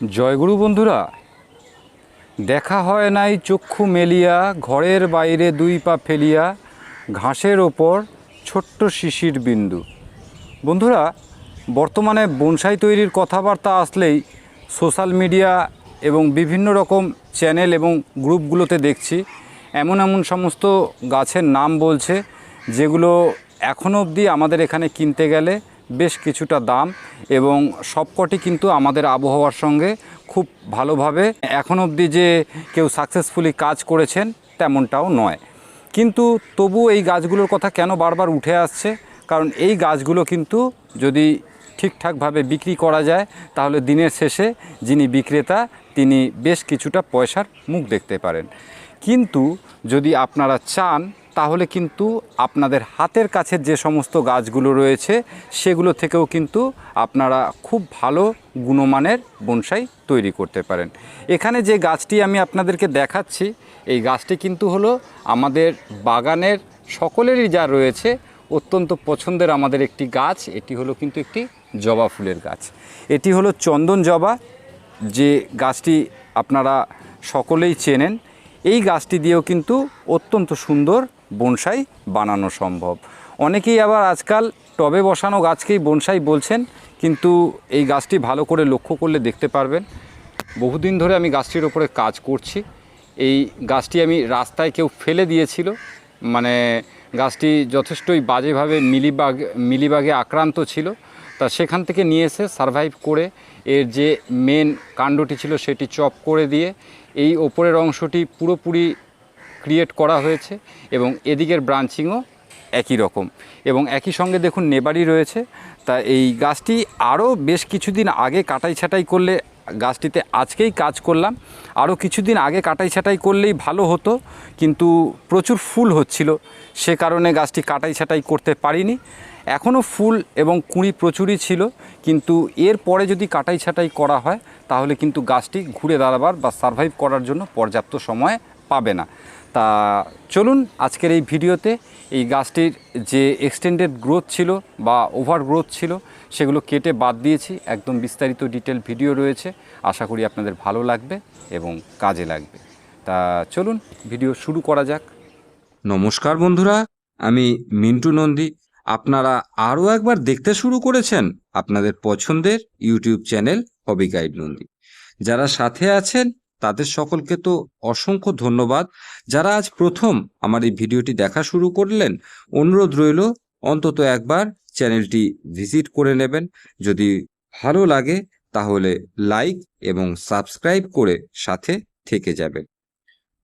জয়গুরু বন্ধুরা, দেখা হয় নাই চক্ষু মেলিয়া, ঘরের বাইরে দুই পা ফেলিয়া, ঘাসের ওপর ছোট্ট শিশির বিন্দু। বন্ধুরা, বর্তমানে বনসাই তৈরির কথাবার্তা আসলেই সোশ্যাল মিডিয়া এবং বিভিন্ন রকম চ্যানেল এবং গ্রুপগুলোতে দেখছি। এমন এমন সমস্ত গাছের নাম বলছে, যেগুলো এখনও অবধি আমাদের এখানে কিনতে গেলে বেশ কিছুটা দাম এবং সবকটি কিন্তু আমাদের আবহাওয়ার সঙ্গে খুব ভালোভাবে এখন অবধি যে কেউ সাকসেসফুলি কাজ করেছেন তেমনটাও নয়। কিন্তু তবু এই গাছগুলোর কথা কেন বারবার উঠে আসছে? কারণ এই গাছগুলো কিন্তু যদি ঠিকঠাকভাবে বিক্রি করা যায়, তাহলে দিনের শেষে যিনি বিক্রেতা, তিনি বেশ কিছুটা পয়সার মুখ দেখতে পারেন। কিন্তু যদি আপনারা চান তাহলে কিন্তু আপনাদের হাতের কাছে যে সমস্ত গাছগুলো রয়েছে, সেগুলো থেকেও কিন্তু আপনারা খুব ভালো গুণমানের বনসাই তৈরি করতে পারেন। এখানে যে গাছটি আমি আপনাদেরকে দেখাচ্ছি, এই গাছটি কিন্তু হলো আমাদের বাগানের সকলেরই যা রয়েছে, অত্যন্ত পছন্দের আমাদের একটি গাছ। এটি হলো কিন্তু একটি জবা ফুলের গাছ। এটি হলো চন্দন জবা, যে গাছটি আপনারা সকলেই চেনেন। এই গাছটি দিয়েও কিন্তু অত্যন্ত সুন্দর বনসাই বানানো সম্ভব। অনেকেই আবার আজকাল টবে বসানো গাছকেই বনসাই বলছেন, কিন্তু এই গাছটি ভালো করে লক্ষ্য করলে দেখতে পারবেন। বহুদিন ধরে আমি গাছটির ওপরে কাজ করছি। এই গাছটি আমি রাস্তায় কেউ ফেলে দিয়েছিল। মানে গাছটি যথেষ্টই বাজেভাবে মিলিবাগ, মিলিবাগে আক্রান্ত ছিল। তা সেখান থেকে নিয়ে এসে সারভাইভ করে এর যে মেন কাণ্ডটি ছিল সেটি চপ করে দিয়ে এই ওপরের অংশটি পুরোপুরি ক্রিয়েট করা হয়েছে এবং এদিকের ব্রাঞ্চিংও একই রকম। এবং একই সঙ্গে দেখুন নেবারি রয়েছে। তা এই গাছটি আরও বেশ কিছুদিন আগে কাটাই ছাটাই করলে গাছটিতে আজকেই কাজ করলাম। আরও কিছুদিন আগে কাটাই ছাটাই করলেই ভালো হতো, কিন্তু প্রচুর ফুল হচ্ছিল। সে কারণে গাছটি কাটাই ছাটাই করতে পারিনি। এখনও ফুল এবং কুঁড়ি প্রচুরই ছিল, কিন্তু এর পরে যদি কাটাই ছাটাই করা হয়, তাহলে কিন্তু গাছটি ঘুরে দাঁড়াবার বা সারভাইভ করার জন্য পর্যাপ্ত সময় পাবে না। তা চলুন আজকের এই ভিডিওতে এই গাছটির যে এক্সটেন্ডেড গ্রোথ ছিল বা ওভার গ্রোথ ছিল, সেগুলো কেটে বাদ দিয়েছি। একদম বিস্তারিত ডিটেল ভিডিও রয়েছে। আশা করি আপনাদের ভালো লাগবে এবং কাজে লাগবে। তা চলুন ভিডিও শুরু করা যাক। নমস্কার বন্ধুরা, আমি মিন্টু নন্দী। আপনারা আরও একবার দেখতে শুরু করেছেন আপনাদের পছন্দের YouTube channel hobby guide Nandi. যারা সাথে আছেন তাদের সকলকে তো অসংখ্য ধন্যবাদ। যারা আজ প্রথম আমার এই ভিডিওটি দেখা শুরু করলেন, অনুরোধ রইল অন্তত একবার চ্যানেলটি ভিজিট করে নেবেন। যদি ভালো লাগে, তাহলে লাইক এবং সাবস্ক্রাইব করে সাথে থেকে যাবেন।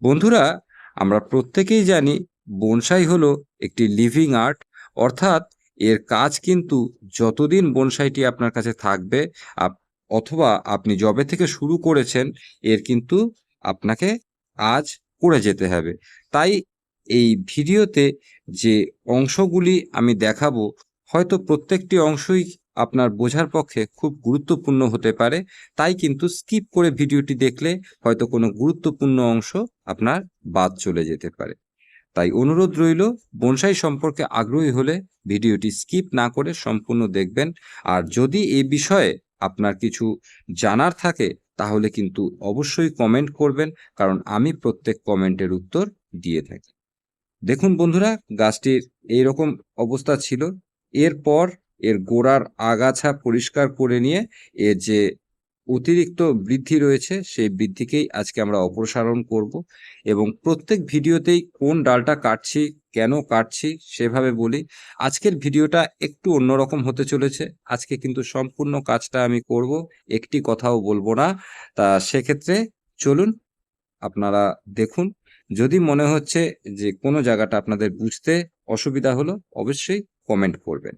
বন্ধুরা, আমরা প্রত্যেকেই জানি বনসাই হলো একটি লিভিং আর্ট, অর্থাৎ এর কাজ কিন্তু যতদিন বনসাইটি আপনার কাছে থাকবে, আপ- অথবা আপনি জবে থেকে শুরু করেছেন, এর কিন্তু আপনাকে আজ করে যেতে হবে। তাই এই ভিডিওতে যে অংশগুলি আমি দেখাবো, হয়তো প্রত্যেকটি অংশই আপনার বোঝার পক্ষে খুব গুরুত্বপূর্ণ হতে পারে। তাই কিন্তু স্কিপ করে ভিডিওটি দেখলে হয়তো কোনো গুরুত্বপূর্ণ অংশ আপনার বাদ চলে যেতে পারে। তাই অনুরোধ রইল, বনসাই সম্পর্কে আগ্রহী হলে ভিডিওটি স্কিপ না করে সম্পূর্ণ দেখবেন। আর যদি এ বিষয়ে আপনার কিছু জানার থাকে, তাহলে কিন্তু অবশ্যই কমেন্ট করবেন, কারণ আমি প্রত্যেক কমেন্টের উত্তর দিয়ে থাকি। দেখুন বন্ধুরা, গাছটির এইরকম অবস্থা ছিল। এরপর এর গোড়ার আগাছা পরিষ্কার করে নিয়ে এর যে অতিরিক্ত বৃদ্ধি রয়েছে, সেই বৃদ্ধিকেই আজকে আমরা অপসারণ করব। এবং প্রত্যেক ভিডিওতেই কোন ডালটা কাটছি কেন কাটছি সেভাবে বলি। আজকের ভিডিওটা একটু অন্যরকম হতে চলেছে। আজকে কিন্তু সম্পূর্ণ কাজটা আমি করব, একটি কথাও বলব না। তা সেক্ষেত্রে চলুন, আপনারা দেখুন। যদি মনে হচ্ছে যে কোনো জায়গাটা আপনাদের বুঝতে অসুবিধা হলো, অবশ্যই কমেন্ট করবেন।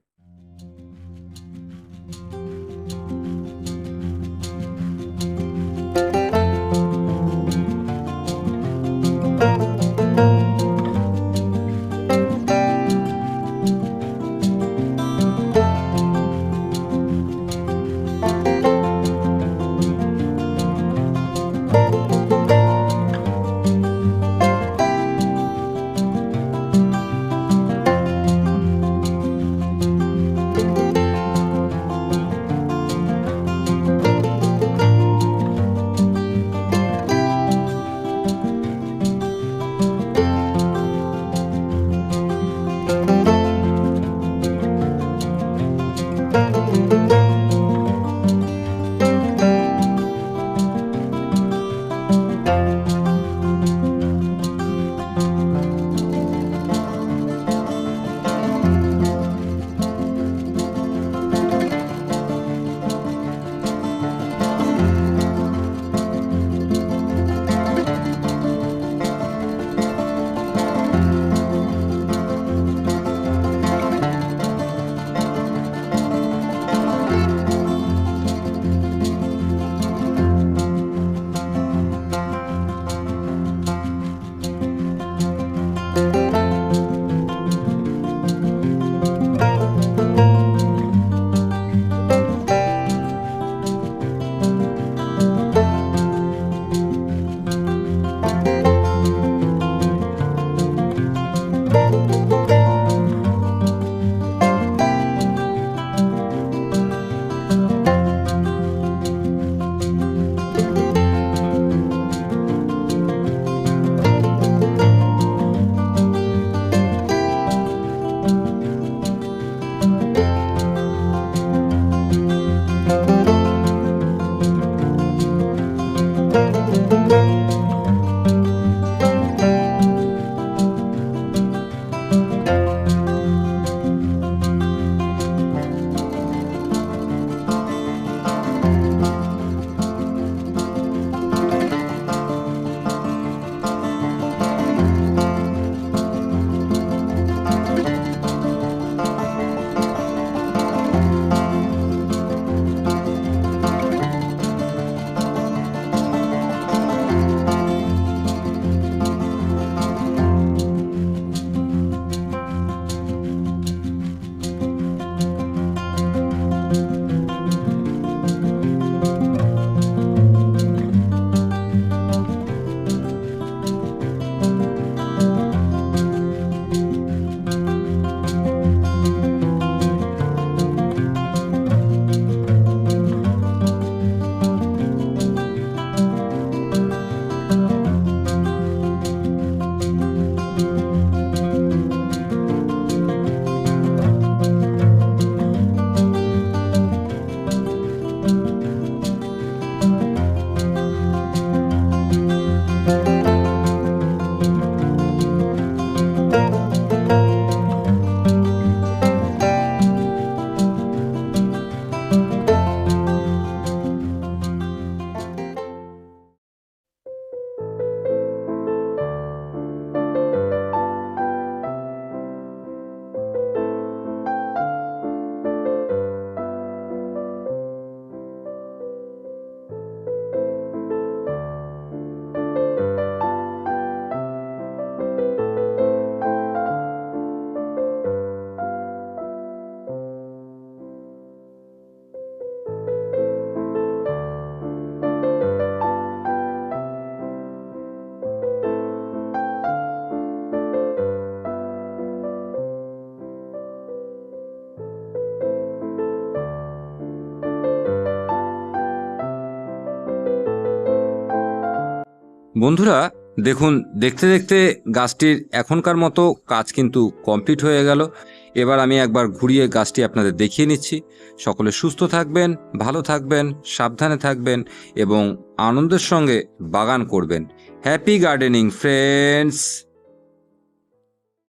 বন্ধুরা, দেখুন, দেখতে দেখতে গাছটির এখনকার মতো কাজ কিন্তু কমপ্লিট হয়ে গেল। এবার আমি একবার ঘুরিয়ে গাছটি আপনাদের দেখিয়ে নিচ্ছি। সকলে সুস্থ থাকবেন, ভালো থাকবেন, সাবধানে থাকবেন এবং আনন্দের সঙ্গে বাগান করবেন। Happy gardening, friends!